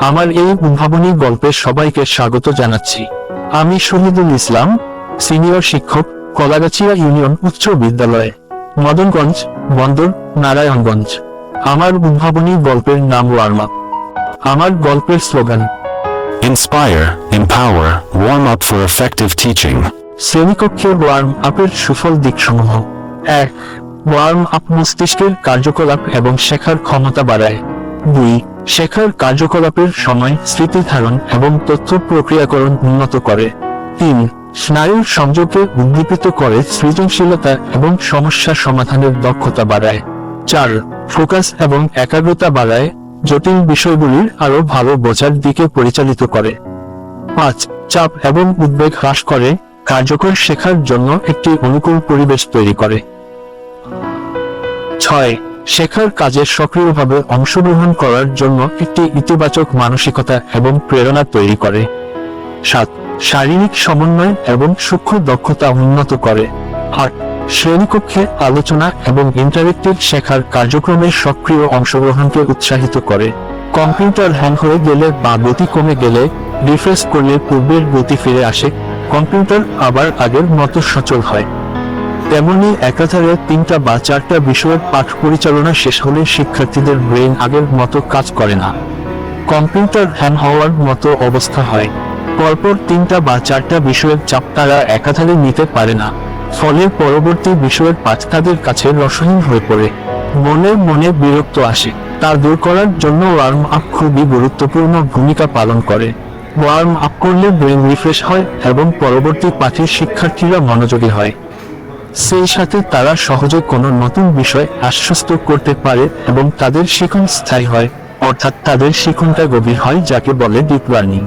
আমার এই উদ্ভাবনী গল্পে সবাইকে স্বাগত জানাচ্ছি। আমি শহীদুল ইসলাম সিনিয়র শিক্ষক কলাগাছিয়া ইউনিয়ন উচ্চ বিদ্যালয়ে মদনগঞ্জ বন্দর নারায়ণগঞ্জ। আমার উদ্ভাবনী গল্পের নাম ওয়ার্মা আমার গল্পের slogan Inspire, empower, warm up for effective teaching শ্রেণীকক্ষে ওয়ার্ম আপের সুফল দিকসমূহ। এক ওয়ার্ম আপ মস্তিষ্কের কার্যকলাপ এবং শেখার ক্ষমতা বাড়ায়। দুই শেখার কার্যকলাপের সময় স্মৃতি ধারণ এবং তথ্য প্রক্রিয়াকরণ উন্নত করে। তিন, স্নায়ুর সংযোগকে উদ্দীপিত করে সৃজনশীলতা এবং সমস্যা সমাধানের দক্ষতা বাড়ায়। চার, ফোকাস এবং একাগ্রতা বাড়ায়, জটিল বিষয়গুলির আরও ভালো বোঝার দিকে পরিচালিত করে। পাঁচ, চাপ এবং উদ্বেগ হ্রাস করে, কার্যকর শেখার জন্য একটি অনুকূল পরিবেশ তৈরি করে। ছয় শেখার কাজে সক্রিয়ভাবে অংশগ্রহণ করার জন্য একটি ইতিবাচক মানসিকতা এবং প্রেরণা তৈরি করে। সাত, শারীরিক সমন্বয় এবং সূক্ষ্ম দক্ষতা উন্নত করে। আট, শ্রেণীকক্ষে আলোচনা এবং ইন্টারেক্টিভ শেখার কার্যক্রমে সক্রিয় অংশগ্রহণকে উৎসাহিত করে। কম্পিউটার হ্যাং হয়ে গেলে বা গতি কমে গেলে রিফ্রেশ করলে পূর্বের গতি ফিরে আসে। কম্পিউটার আবার আগের মতো সচল হয়। তেমনি একাধারে তিনটা বা চারটা বিষয়ের পাঠ পরিচালনা শেষ হলে শিক্ষার্থীদের ব্রেন আগের মতো কাজ করে না। কম্পিউটার হ্যাং হওয়ার মতো অবস্থা হয়। পরপর তিনটা বা চারটা বিষয়ের চাপ তারা একাধারে নিতে পারে না। ফলে পরবর্তী বিষয়ের পাঠ তাদের কাছে রসহীন হয়ে পড়ে। মনে মনে বিরক্ত আসে। তা দূর করার জন্য ওয়ার্ম আপ খুবই গুরুত্বপূর্ণ ভূমিকা পালন করে। ওয়ার্ম আপ করলে ব্রেন রিফ্রেশ হয় এবং পরবর্তী পাঠের শিক্ষার্থীরা মনোযোগী হয়। সেই সাথে তারা সহজে কোনো নতুন বিষয় আশ্বস্ত করতে পারে এবং তাদের শিখন স্থায়ী হয়, অর্থাৎ তাদের শিখনটা গভীর হয় যাকে বলে ডিপ লার্নিং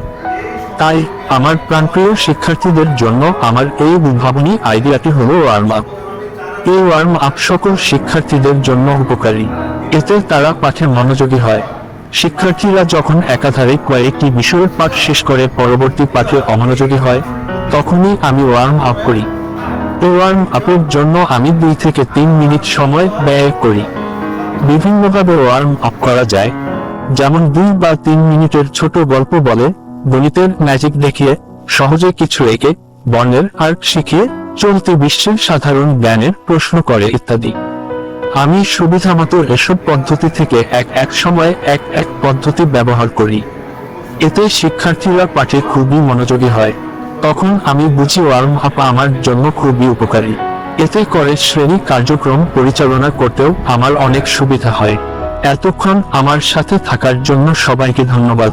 তাই আমার প্রাণপ্রিয় শিক্ষার্থীদের জন্য আমার এই উদ্ভাবনী আইডিয়াটি হল ওয়ার্ম আপ এই ওয়ার্ম আপ সকল শিক্ষার্থীদের জন্য উপকারী। এতে তারা পাঠে মনোযোগী হয়। শিক্ষার্থীরা যখন একাধারে কয়েকটি বিষয়ের পাঠ শেষ করে পরবর্তী পাঠে অমনোযোগী হয়, তখনই আমি ওয়ার্ম আপ করি। ওয়ার্ম আপের জন্য আমি দুই থেকে তিন মিনিট সময় ব্যয় করি। বিভিন্নভাবে ওয়ার্ম আপ করা যায়, যেমন দুই বা তিন মিনিটের ছোট গল্প বলে, গণিতের ম্যাজিক দেখিয়ে, সহজে কিছু এঁকে, বর্ণের আর্ট শিখিয়ে, চলতি বিশ্বের সাধারণ জ্ঞানের প্রশ্ন করে ইত্যাদি। আমি সুবিধা মতো এসব পদ্ধতি থেকে এক এক সময়ে এক এক পদ্ধতি ব্যবহার করি। এতে শিক্ষার্থীরা পাঠে খুবই মনোযোগী হয়। তখন আমি বুঝি ওয়ার্ম আপ আমার জন্য খুবই উপকারী। এতে করে শ্রেণি কার্যক্রম পরিচালনা করতেও আমার অনেক সুবিধা হয়। এতক্ষণ আমার সাথে থাকার জন্য সবাইকে ধন্যবাদ।